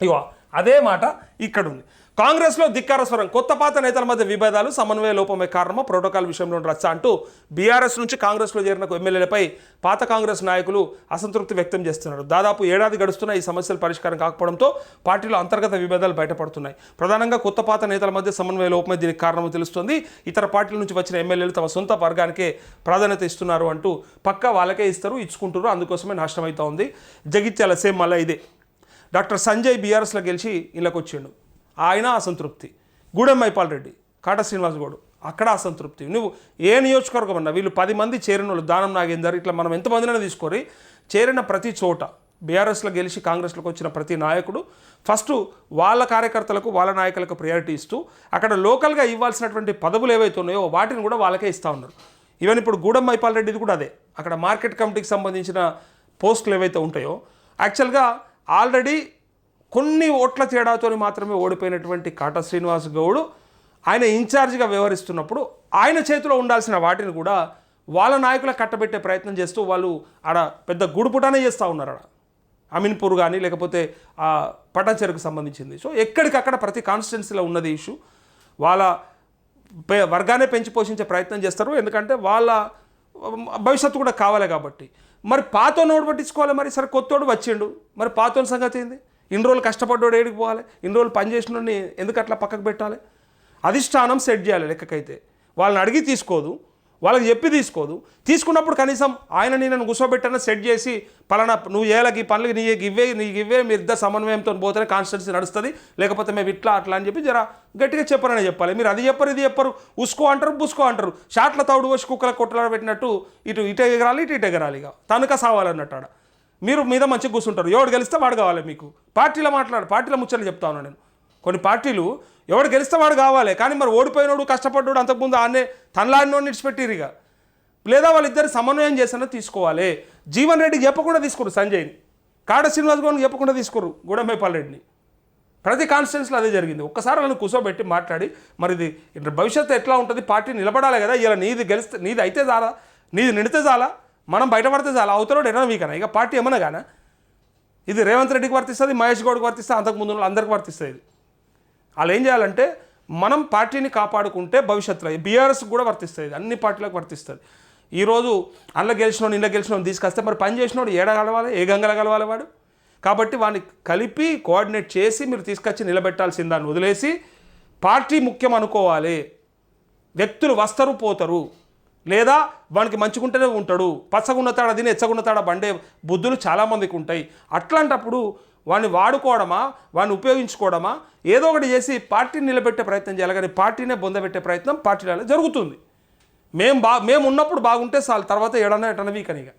ఇవా అదే మాట ఇక్కడ ఉంది కాంగ్రెస్లో ధిక్కార స్వరం కొత్త పాత నేతల మధ్య విభేదాలు సమన్వయ లోపమే కారణమా? ప్రోటోకాల్ విషయంలో రచ్చ అంటూ బీఆర్ఎస్ నుంచి కాంగ్రెస్లో చేరిన ఎమ్మెల్యేలపై పాత కాంగ్రెస్ నాయకులు అసంతృప్తి వ్యక్తం చేస్తున్నారు. దాదాపు ఏడాది గడుస్తున్న ఈ సమస్యల పరిష్కారం కాకపోవడంతో పార్టీలో అంతర్గత విభేదాలు బయటపడుతున్నాయి. ప్రధానంగా కొత్త పాత నేతల మధ్య సమన్వయ లోపమే దీనికి కారణమో తెలుస్తోంది. ఇతర పార్టీల నుంచి వచ్చిన ఎమ్మెల్యేలు తమ సొంత వర్గానికే ప్రాధాన్యత ఇస్తున్నారు అంటూ పక్కా వాళ్ళకే ఇస్తారు ఇచ్చుకుంటారు అందుకోసమే నాశనం అవుతా ఉంది. జగిత్యాల సేమ్ మళ్ళీ ఇదే. డాక్టర్ సంజయ్ బీఆర్ఎస్లో గెలిచి ఇళ్ళకి వచ్చిండు ఆయన అసంతృప్తి. గూడెం మైపాల్ రెడ్డి కాట శ్రీనివాస్ గౌడ్ అక్కడ అసంతృప్తి. నువ్వు ఏ నియోజకవర్గం అన్నా వీళ్ళు పది మంది చేరిన వాళ్ళు దానం నాగేందర్ ఇట్లా మనం ఎంతమందినైనా తీసుకొని చేరిన ప్రతి చోట బీఆర్ఎస్లో గెలిచి కాంగ్రెస్లోకి వచ్చిన ప్రతి నాయకుడు ఫస్ట్ వాళ్ళ కార్యకర్తలకు వాళ్ళ నాయకులకు ప్రయారిటీ ఇస్తూ అక్కడ లోకల్గా ఇవ్వాల్సినటువంటి పదవులు ఏవైతే ఉన్నాయో వాటిని కూడా వాళ్ళకే ఇస్తూ ఉన్నారు. ఈవెన్ ఇప్పుడు గూడెం మైపాల్ రెడ్డిది కూడా అదే. అక్కడ మార్కెట్ కమిటీకి సంబంధించిన పోస్టులు ఏవైతే ఉంటాయో యాక్చువల్గా ఆల్రెడీ కొన్ని ఓట్ల తేడాతో మాత్రమే ఓడిపోయినటువంటి కాటా శ్రీనివాస్ గౌడ్ ఆయన ఇన్ఛార్జిగా వ్యవహరిస్తున్నప్పుడు ఆయన చేతిలో ఉండాల్సిన వాటిని కూడా వాళ్ళ నాయకుల కట్టబెట్టే ప్రయత్నం చేస్తూ వాళ్ళు ఆడ పెద్ద గుడుపుటానే చేస్తూ ఉన్నారు ఆడ. అమీన్పూర్ కానీ లేకపోతే ఆ పటాచెరుకు సంబంధించింది. సో ఎక్కడికక్కడ ప్రతి కాన్స్టిట్యున్సీలో ఉన్నది ఇష్యూ వాళ్ళ వర్గానే వర్గాన్ని పెంచి పోషించే ప్రయత్నం చేస్తారు. ఎందుకంటే వాళ్ళ భవిష్యత్తు కూడా కావాలి కాబట్టి. మరి పాతోని ఓడి పట్టించుకోవాలి మరి? సరే కొత్తోడు వచ్చిండు. మరి పాతోని సంగతి ఏంది? ఇన్ని రోజులు కష్టపడ్డోడు ఏడికి పోవాలి? ఇన్ని రోజులు పనిచేసినోడిని ఎందుకు అట్లా పక్కకు పెట్టాలి? అధిష్టానం సెట్ చేయాలి లెక్కకైతే. వాళ్ళని అడిగి తీసుకోదు. వాళ్ళకి చెప్పి తీసుకోదు. తీసుకున్నప్పుడు కనీసం ఆయన నేను కూర్చోబెట్టన సెట్ చేసి పలానా నువ్వు ఏళ్ళకి ఈ పనులకి నీ ఇవ్వే నీ ఇవ్వే మీ ఇద్దరు సమన్వయంతో పోతేనే కాన్స్టిట్యూన్సీ నడుస్తుంది. లేకపోతే మేము ఇట్లా అట్లా అని చెప్పి జర గట్టిగా చెప్పరని చెప్పాలి. మీరు అది చెప్పరు ఇది చెప్పరు. ఉసుకో అంటారు బుసుకో అంటారు. షాట్ల తౌడు వచ్చి కుక్కల కొట్టలాడ పెట్టినట్టు ఇటు ఇటు ఎగరాలి ఇటు ఇటు ఎగరాలి ఇక. తనుక సావాలన్నట్టు ఆడ. మీరు మీద మంచిగా కూర్చుంటారు. ఎవడు గెలిస్తే వాడు కావాలి మీకు. పార్టీలో మాట్లాడు పార్టీలో ముచ్చట్లు చెప్తా ఉన్నాను నేను. కొన్ని పార్టీలు ఎవడు గెలిస్తే వాడు కావాలి. కానీ మరి ఓడిపోయినోడు కష్టపడ్డాడు అంతకుముందు ఆనే తనలాడినో ఇడిచిపెట్టిరు ఇక. లేదా వాళ్ళిద్దరు సమన్వయం చేసినా తీసుకోవాలి. జీవన్ రెడ్డికి చెప్పకుండా తీసుకోరు సంజయ్ని. కాడ శ్రీనివాస్ గౌడ్ని చెప్పకుండా తీసుకోరు గూడెంపైపాల్ రెడ్డిని. ప్రతి కాన్స్టిట్యున్సీలో అదే జరిగింది. ఒక్కసారి వాళ్ళని కూర్చోబెట్టి మాట్లాడి మరి ఇది భవిష్యత్తు ఎట్లా ఉంటుంది? పార్టీ నిలబడాలి కదా ఇలా నీది గెలిస్తే నీది అయితే చాలా నీది నిడితే చాలా మనం బయటపడితే చాలా అవతలోడు ఎన్నో వీకనా ఇక పార్టీ ఏమన్నా కానీ? ఇది రేవంత్ రెడ్డికి వర్తిస్తుంది మహేష్ గౌడ్కి వర్తిస్తుంది అంతకుముందు ఉన్న అందరికి వర్తిస్తుంది వాళ్ళు ఏం చేయాలంటే మనం పార్టీని కాపాడుకుంటే భవిష్యత్తులో బీఆర్ఎస్ కూడా వర్తిస్తుంది అన్ని పార్టీలకు వర్తిస్తుంది. ఈరోజు అందులో గెలిచినోడు ఇళ్ళ గెలిచినోడు తీసుకొస్తే మరి పని చేసినోడు ఏడ గలవాలి ఏ గంగల వాడు? కాబట్టి వాడిని కలిపి కోఆర్డినేట్ చేసి మీరు తీసుకొచ్చి నిలబెట్టాల్సిన దాన్ని వదిలేసి పార్టీ ముఖ్యం అనుకోవాలి. వ్యక్తులు వస్తారు పోతారు. లేదా వానికి మంచిగుంటేనే ఉంటాడు. పచ్చగున్నతాడ తిని ఎచ్చగున్నతాడ బండే బుద్ధులు చాలామందికి ఉంటాయి. అట్లాంటప్పుడు వాడిని వాడుకోవడమా వాడిని ఉపయోగించుకోవడమా? ఏదో ఒకటి చేసి పార్టీని నిలబెట్టే ప్రయత్నం చేయాలి కానీ పార్టీనే బొందబెట్టే ప్రయత్నం పార్టీలలో జరుగుతుంది. మేము బా మేము ఉన్నప్పుడు బాగుంటే చాలు తర్వాత ఎడన ఎటన వీకనిగా